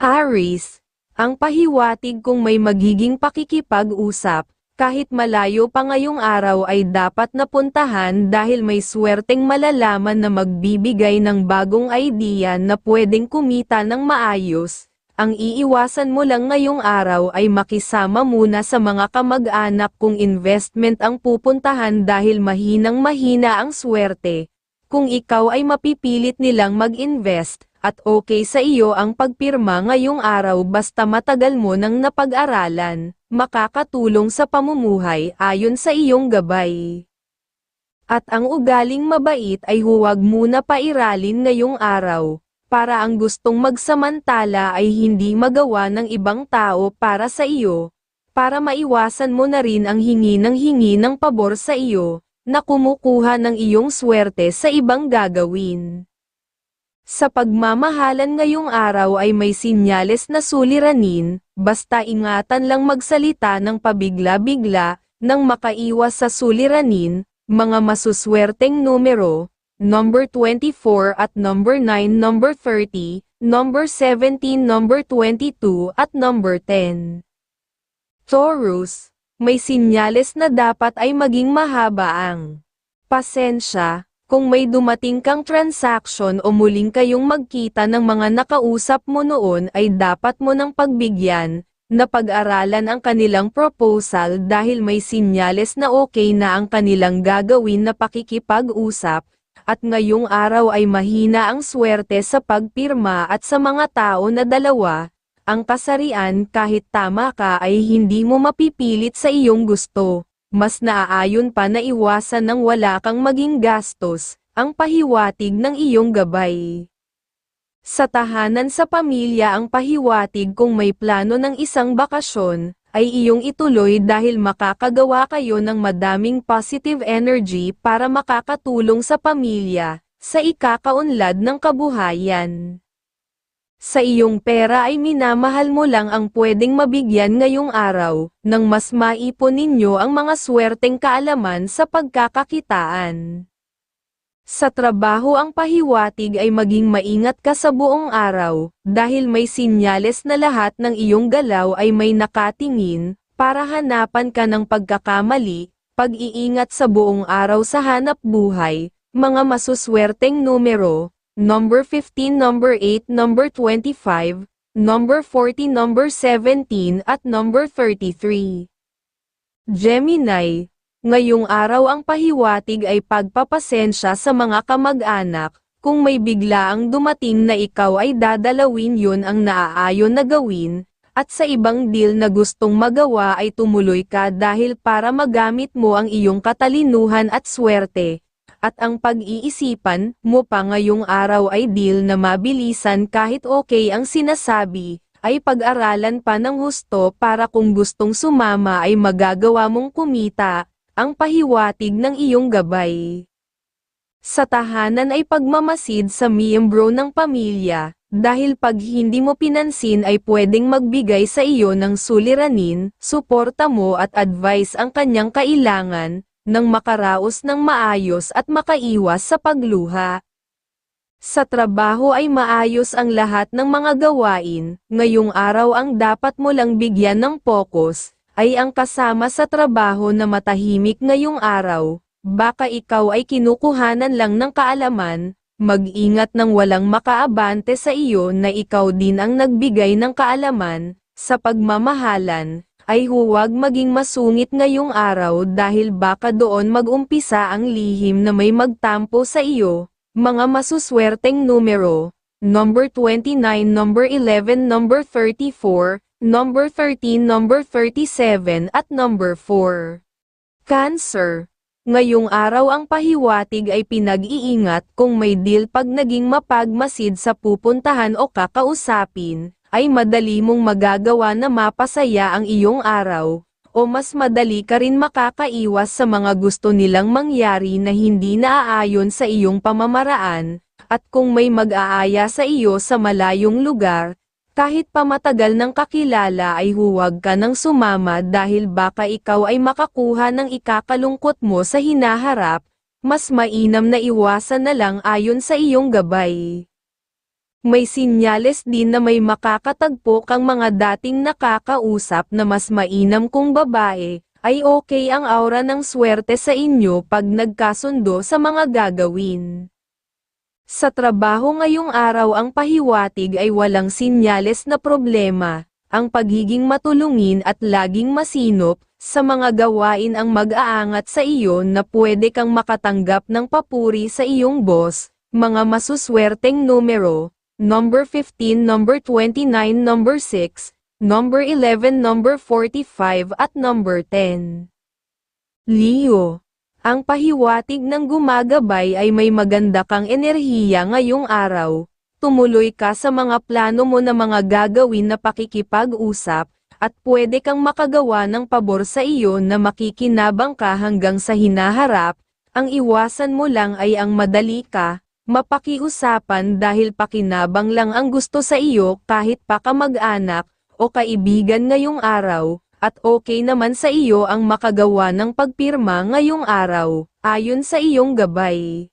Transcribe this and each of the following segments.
Aris, ang pahiwatig kung may magiging pakikipag-usap, kahit malayo pa ngayong araw ay dapat napuntahan dahil may swerteng malalaman na magbibigay ng bagong idea na pwedeng kumita ng maayos. Ang iiwasan mo lang ngayong araw ay makisama muna sa mga kamag-anak kung investment ang pupuntahan dahil mahinang mahina ang swerte. Kung ikaw ay mapipilit nilang mag-invest, at okay sa iyo ang pagpirma ngayong araw basta matagal mo nang napag-aralan, makakatulong sa pamumuhay ayon sa iyong gabay. At ang ugaling mabait ay huwag muna pairalin ngayong araw, para ang gustong magsamantala ay hindi magawa ng ibang tao para sa iyo, para maiwasan mo na rin ang hingi ng hingi ng pabor sa iyo, na kumukuha ng iyong swerte sa ibang gagawin. Sa pagmamahalan ngayong araw ay may sinyales na suliranin, basta ingatan lang magsalita ng pabigla-bigla, nang makaiwas sa suliranin, mga masuswerteng numero, number 24 at number 9 number 30, number 17 number 22 at number 10. Taurus, may sinyales na dapat ay maging mahaba ang pasensya, kung may dumating kang transaction o muling kayong magkita ng mga nakausap mo noon ay dapat mo nang pagbigyan, na pag-aralan ang kanilang proposal dahil may sinyales na okay na ang kanilang gagawin na pakikipag-usap, at ngayong araw ay mahina ang swerte sa pagpirma at sa mga tao na dalawa, ang kasarian kahit tama ka ay hindi mo mapipilit sa iyong gusto mas naaayon pa na iwasan ng wala kang maging gastos, ang pahiwatig ng iyong gabay. Sa tahanan sa pamilya ang pahiwatig kung may plano ng isang bakasyon, ay iyong ituloy dahil makakagawa kayo ng madaming positive energy para makakatulong sa pamilya, sa ikakaunlad ng kabuhayan. Sa iyong pera ay minamahal mo lang ang pwedeng mabigyan ngayong araw, nang mas maipon ninyo ang mga swerteng kaalaman sa pagkakakitaan. Sa trabaho ang pahiwatig ay maging maingat ka sa buong araw, dahil may sinyales na lahat ng iyong galaw ay may nakatingin, para hanapan ka ng pagkakamali, pag-iingat sa buong araw sa hanap buhay, mga masuswerteng numero, number 15, number 8, number 25, number 40, number 17 at number 33. Gemini, ngayong araw ang pahiwatig ay pagpapasensya sa mga kamag-anak, kung may biglaang dumating na ikaw ay dadalawin yun ang naaayon na gawin, at sa ibang deal na gustong magawa ay tumuloy ka dahil para magamit mo ang iyong katalinuhan at swerte, at ang pag-iisipan mo pa ngayong araw ay deal na mabilisan kahit okay ang sinasabi, ay pag-aralan pa ng husto para kung gustong sumama ay magagawa mong kumita, ang pahiwatig ng iyong gabay. Sa tahanan ay pagmamasid sa miyembro ng pamilya, dahil pag hindi mo pinansin ay pwedeng magbigay sa iyo ng suliranin, suporta mo at advice ang kanyang kailangan, nang makaraos ng maayos at makaiwas sa pagluha. Sa trabaho ay maayos ang lahat ng mga gawain, ngayong araw ang dapat mo lang bigyan ng pokus, ay ang kasama sa trabaho na matahimik ngayong araw, baka ikaw ay kinukuhanan lang ng kaalaman, mag-ingat ng walang makaabante sa iyo na ikaw din ang nagbigay ng kaalaman, sa pagmamahalan, ay huwag maging masungit ngayong araw dahil baka doon mag-umpisa ang lihim na may magtampo sa iyo, mga masuswerteng numero, number 29, number 11, number 34, number 13, number 37 at number 4. Cancer Ngayong araw ang pahiwatig ay pinag-iingat kung may deal pag naging mapagmasid sa pupuntahan o kakausapin, ay madali mong magagawa na mapasaya ang iyong araw, o mas madali ka rin makakaiwas sa mga gusto nilang mangyari na hindi naaayon sa iyong pamamaraan, at kung may mag-aaya sa iyo sa malayong lugar, kahit pa matagal ng kakilala ay huwag ka nang sumama dahil baka ikaw ay makakuha ng ikakalungkot mo sa hinaharap, mas mainam na iwasan na lang ayon sa iyong gabay. May sinyales din na may makakatagpo kang mga dating nakakausap na mas mainam kung babae, ay okay ang aura ng swerte sa inyo pag nagkasundo sa mga gagawin. Sa trabaho ngayong araw ang pahiwatig ay walang sinyales na problema, ang pagiging matulungin at laging masinop, sa mga gawain ang mag-aangat sa iyo na pwede kang makatanggap ng papuri sa iyong boss, mga masuswerteng numero, number 15, number 29, number 6, number 11, number 45 at number 10. Leo ang pahiwatig ng gumagabay ay may maganda kang enerhiya ngayong araw. Tumuloy ka sa mga plano mo na mga gagawin na pakikipag-usap, at pwede kang makagawa ng pabor sa iyo na makikinabang ka hanggang sa hinaharap, ang iwasan mo lang ay ang madali ka, mapakiusapan dahil pakinabang lang ang gusto sa iyo kahit pa kamag-anak, o kaibigan ngayong araw, at okay naman sa iyo ang makagawa ng pagpirma ngayong araw, ayon sa iyong gabay.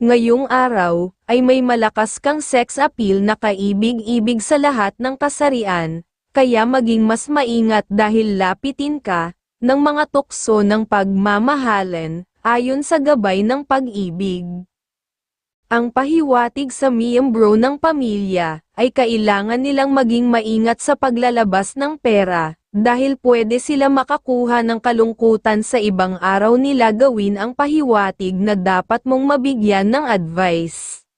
Ngayong araw, ay may malakas kang sex appeal na kaibig-ibig sa lahat ng kasarian, kaya maging mas maingat dahil lapitin ka, ng mga tukso ng pagmamahalan, ayon sa gabay ng pag-ibig. Ang pahiwatig sa miyembro ng pamilya, ay kailangan nilang maging maingat sa paglalabas ng pera, dahil pwede sila makakuha ng kalungkutan sa ibang araw nila gawin ang pahiwatig na dapat mong mabigyan ng advice.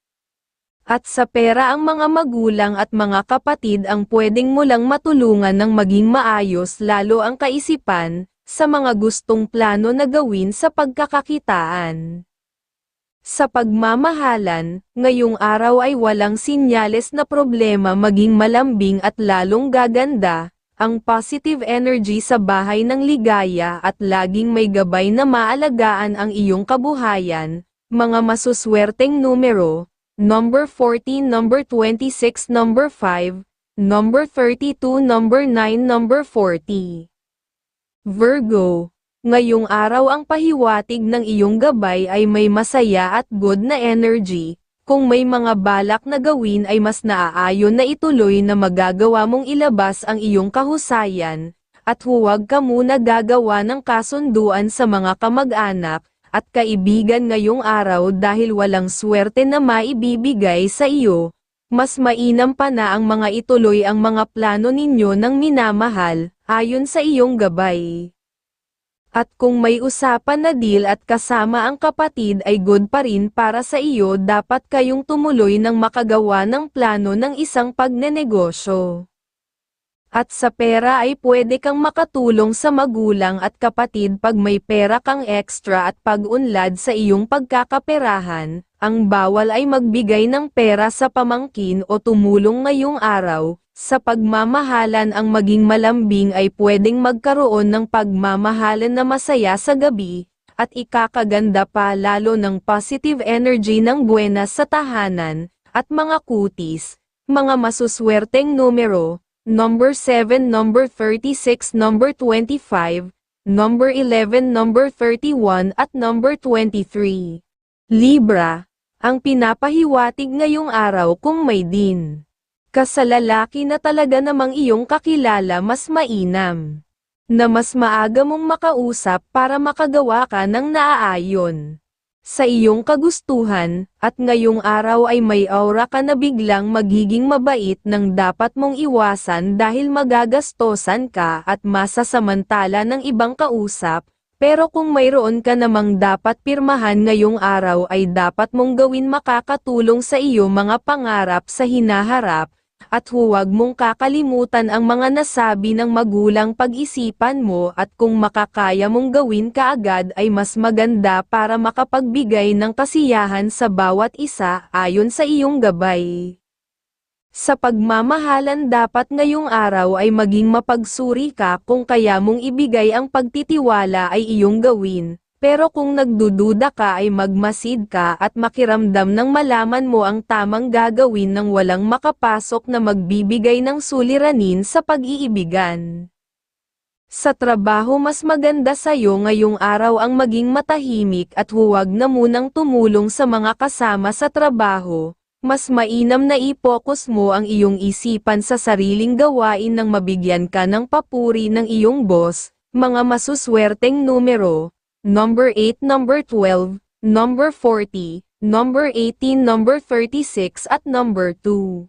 At sa pera ang mga magulang at mga kapatid ang pwedeng mo lang matulungan ng maging maayos lalo ang kaisipan, sa mga gustong plano na gawin sa pagkakakitaan. Sa pagmamahalan, ngayong araw ay walang sinyales na problema maging malambing at lalong gaganda, ang positive energy sa bahay ng ligaya at laging may gabay na maalagaan ang iyong kabuhayan, mga masuswerteng numero, number 14, number 26, number 5, number 32, number 9, number 40. Virgo, ngayong araw ang pahiwatig ng iyong gabay ay may masaya at good na energy, kung may mga balak na gawin ay mas naaayon na ituloy na magagawa mong ilabas ang iyong kahusayan, at huwag ka muna gagawa ng kasunduan sa mga kamag-anak, at kaibigan ngayong araw dahil walang swerte na maibibigay sa iyo, mas mainam pa na ang mga ituloy ang mga plano ninyo ng minamahal, ayon sa iyong gabay. At kung may usapan na deal at kasama ang kapatid ay good pa rin para sa iyo dapat kayong tumuloy ng makagawa ng plano ng isang pagnenegosyo. At sa pera ay pwede kang makatulong sa magulang at kapatid pag may pera kang extra at pag-unlad sa iyong pagkakaperahan, ang bawal ay magbigay ng pera sa pamangkin o tumulong ngayong araw, sa pagmamahalan ang maging malambing ay pwedeng magkaroon ng pagmamahalan na masaya sa gabi, at ikakaganda pa lalo ng positive energy ng buenas sa tahanan, at mga kutis, mga masuswerteng numero, number 7, number 36, number 25, number 11, number 31 at number 23. Libra, ang pinapahiwatig ngayong araw kung may din. Kasalalaki na talaga namang iyong kakilala mas mainam. Na mas maaga mong makausap para makagawa ka ng naaayon sa iyong kagustuhan, at ngayong araw ay may aura ka na biglang magiging mabait nang dapat mong iwasan dahil magagastosan ka at masasamantala ng ibang kausap, pero kung mayroon ka namang dapat pirmahan ngayong araw ay dapat mong gawin makakatulong sa iyo mga pangarap sa hinaharap, at huwag mong kakalimutan ang mga nasabi ng magulang pag-isipan mo at kung makakaya mong gawin kaagad ay mas maganda para makapagbigay ng kasiyahan sa bawat isa ayon sa iyong gabay. Sa pagmamahalan dapat ngayong araw ay maging mapagsuri ka kung kaya mong ibigay ang pagtitiwala ay iyong gawin, pero kung nagdududa ka ay magmasid ka at makiramdam ng malaman mo ang tamang gagawin ng walang makapasok na magbibigay ng suliranin sa pag-iibigan. Sa trabaho mas maganda sa'yo ngayong araw ang maging matahimik at huwag na munang tumulong sa mga kasama sa trabaho, mas mainam na i-focus mo ang iyong isipan sa sariling gawain nang mabigyan ka ng papuri ng iyong boss, mga masuswerteng numero, number 8, number 12, number 40, number 18, number 36 at number 2.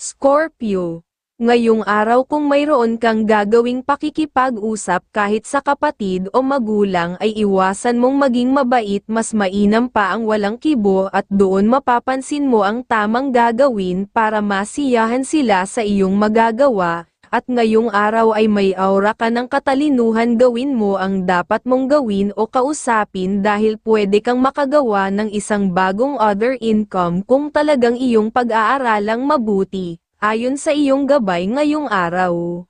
Scorpio Ngayong araw kung mayroon kang gagawing pakikipag-usap kahit sa kapatid o magulang ay iwasan mong maging mabait mas mainam pa ang walang kibo at doon mapapansin mo ang tamang gagawin para masiyahan sila sa iyong magagawa, at ngayong araw ay may aura ka ng katalinuhan gawin mo ang dapat mong gawin o kausapin dahil pwede kang makagawa ng isang bagong other income kung talagang iyong pag-aaralang mabuti ayon sa iyong gabay ngayong araw.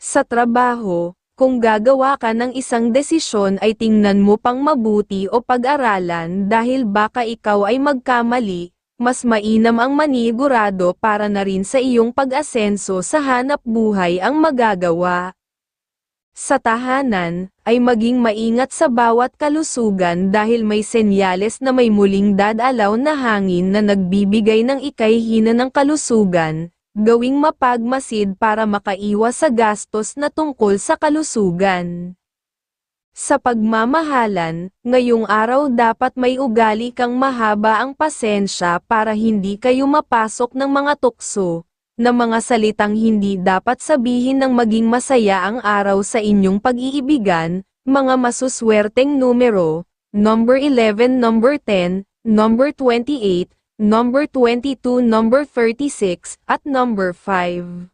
Sa trabaho, kung gagawa ka ng isang desisyon ay tingnan mo pang mabuti o pag-aralan dahil baka ikaw ay magkamali, mas mainam ang manigurado para na rin sa iyong pag-asenso sa hanap buhay ang magagawa. Sa tahanan, ay maging maingat sa bawat kalusugan dahil may senyales na may muling dadalaw na hangin na nagbibigay ng ikayhina ng kalusugan, gawing mapagmasid para makaiwas sa gastos na tungkol sa kalusugan. Sa pagmamahalan, ngayong araw dapat may ugali kang mahaba ang pasensya para hindi kayo mapasok ng mga tukso, na mga salitang hindi dapat sabihin ng maging masaya ang araw sa inyong pag-iibigan, mga masuswerteng numero, number 11, number 10, number 28, number 22, number 36, at number 5.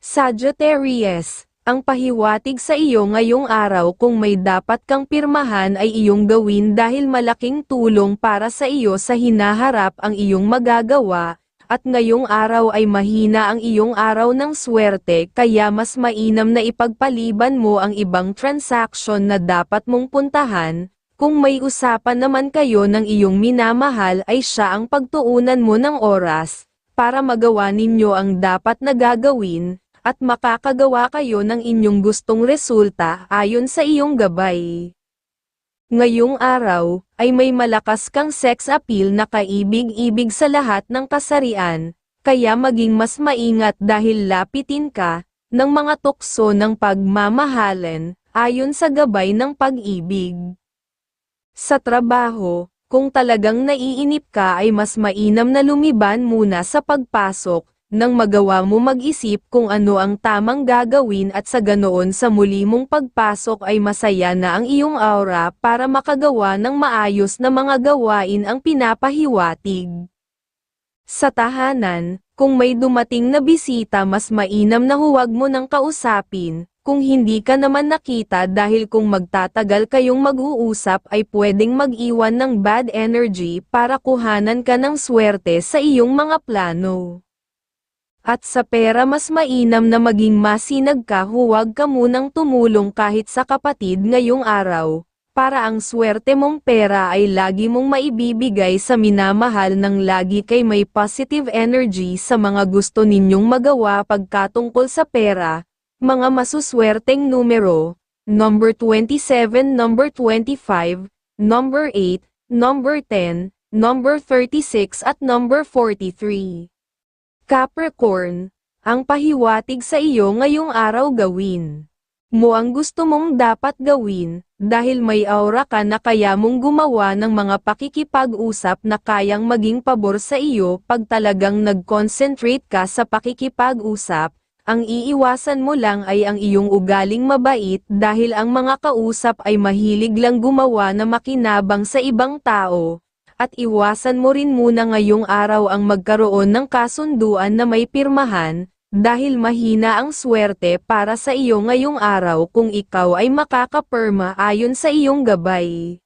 Sagittarius, ang pahiwatig sa iyo ngayong araw kung may dapat kang pirmahan ay iyong gawin dahil malaking tulong para sa iyo sa hinaharap ang iyong magagawa, at ngayong araw ay mahina ang iyong araw ng swerte kaya mas mainam na ipagpaliban mo ang ibang transaction na dapat mong puntahan, kung may usapan naman kayo ng iyong minamahal ay siya ang pagtuunan mo ng oras, para magawa ninyo ang dapat na gagawin, at makakagawa kayo ng inyong gustong resulta ayon sa iyong gabay. Ngayong araw, ay may malakas kang sex appeal na kaibig-ibig sa lahat ng kasarian, kaya maging mas maingat dahil lapitin ka, ng mga tukso ng pagmamahalan, ayon sa gabay ng pag-ibig. Sa trabaho, kung talagang naiinip ka ay mas mainam na lumiban muna sa pagpasok, nang magawa mo mag-isip kung ano ang tamang gagawin at sa ganoon sa muli mong pagpasok ay masaya na ang iyong aura para makagawa ng maayos na mga gawain ang pinapahiwatig. Sa tahanan, kung may dumating na bisita mas mainam na huwag mo nang kausapin, kung hindi ka naman nakita dahil kung magtatagal kayong mag-uusap ay pwedeng mag-iwan ng bad energy para kuhanan ka ng swerte sa iyong mga plano. At sa pera mas mainam na maging masinag ka huwag ka munang tumulong kahit sa kapatid ngayong araw, para ang swerte mong pera ay lagi mong maibibigay sa minamahal ng lagi kay may positive energy sa mga gusto ninyong magawa pagkatungkol sa pera, mga masuswerteng numero, number 27, number 25, number 8, number 10, number 36 at number 43. Capricorn, ang pahiwatig sa iyo ngayong araw gawin. Mo ang gusto mong dapat gawin, dahil may aura ka na kaya mong gumawa ng mga pakikipag-usap na kayang maging pabor sa iyo pag talagang nag-concentrate ka sa pakikipag-usap, ang iiwasan mo lang ay ang iyong ugaling mabait dahil ang mga kausap ay mahilig lang gumawa na makinabang sa ibang tao, at iwasan mo rin muna ngayong araw ang magkaroon ng kasunduan na may pirmahan, dahil mahina ang swerte para sa iyo ngayong araw kung ikaw ay makakapirma ayon sa iyong gabay.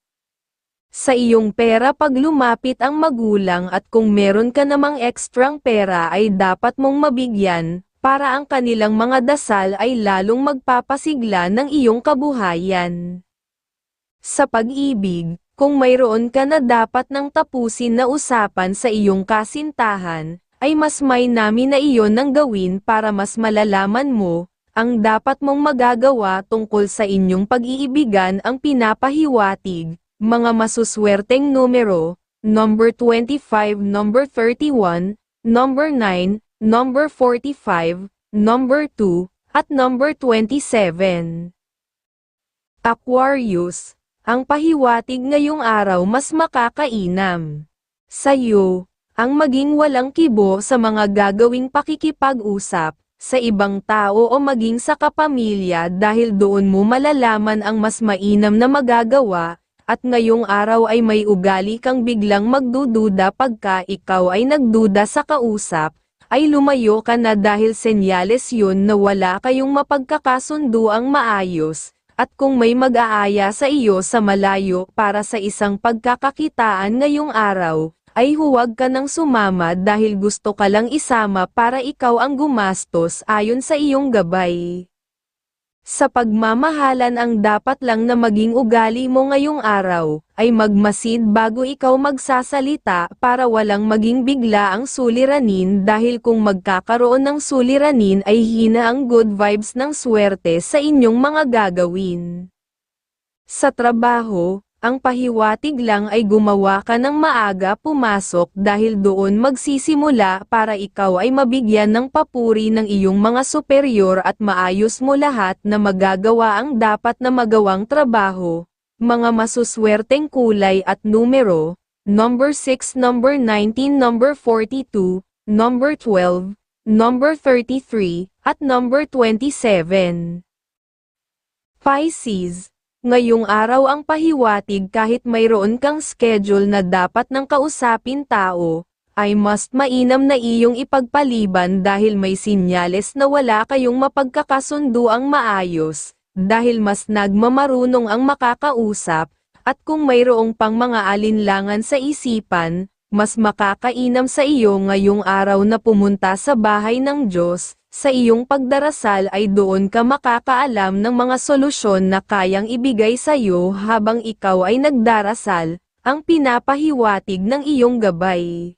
Sa iyong pera pag lumapit ang magulang at kung meron ka namang ekstrang pera ay dapat mong mabigyan, para ang kanilang mga dasal ay lalong magpapasigla ng iyong kabuhayan. Sa pag-ibig, kung mayroon ka na dapat nang tapusin na usapan sa iyong kasintahan, ay mas may namin na iyon nang gawin para mas malalaman mo, ang dapat mong magagawa tungkol sa inyong pag-iibigan ang pinapahiwatig, mga masuswerteng numero, number 25, number 31, number 9, number 45, number 2, at number 27. Aquarius, ang pahiwatig ngayong araw mas makakainam. Sa'yo, ang maging walang kibo sa mga gagawing pakikipag-usap, sa ibang tao o maging sa kapamilya dahil doon mo malalaman ang mas mainam na magagawa, at ngayong araw ay may ugali kang biglang magdududa pagka ikaw ay nagduda sa kausap, ay lumayo ka na dahil senyales yun na wala kayong mapagkakasundo ang maayos, at kung may mag-aaya sa iyo sa malayo para sa isang pagkakakitaan ngayong araw, ay huwag ka nang sumama dahil gusto ka lang isama para ikaw ang gumastos ayon sa iyong gabay. Sa pagmamahalan ang dapat lang na maging ugali mo ngayong araw, ay magmasid bago ikaw magsasalita para walang maging bigla ang suliranin dahil kung magkakaroon ng suliranin ay hina ang good vibes ng swerte sa inyong mga gagawin. Sa trabaho, ang pahiwatig lang ay gumawa ka ng maaga pumasok dahil doon magsisimula para ikaw ay mabigyan ng papuri ng iyong mga superior at maayos mo lahat na magagawa ang dapat na magawang trabaho. Mga masuswerteng kulay at numero, number 6, number 19, number 42, number 12, number 33, at number 27. Pisces Ngayong araw ang pahiwatig kahit mayroon kang schedule na dapat ng kausapin tao, ay mas mainam na iyong ipagpaliban dahil may sinyales na wala kayong mapagkakasundo ang maayos, dahil mas nagmamarunong ang makakausap, at kung mayroong pang mga alinlangan sa isipan, mas makakainam sa iyo ngayong araw na pumunta sa bahay ng Diyos, sa iyong pagdarasal ay doon ka makakaalam ng mga solusyon na kayang ibigay sa iyo habang ikaw ay nagdarasal, ang pinapahiwatig ng iyong gabay.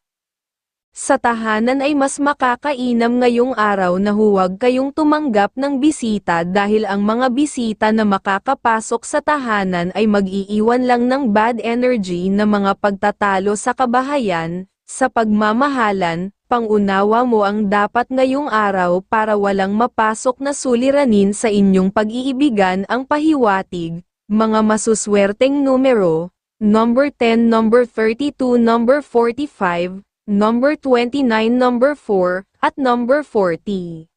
Sa tahanan ay mas makakainam ngayong araw na huwag kayong tumanggap ng bisita dahil ang mga bisita na makakapasok sa tahanan ay mag-iiwan lang ng bad energy na mga pagtatalo sa kabahayan, sa pagmamahalan, pangunawa mo ang dapat ngayong araw para walang mapasok na suliranin sa inyong pag-iibigan ang pahiwatig, mga masuswerteng numero, number 10, number 32, number 45, number 29, number 4, at number 40.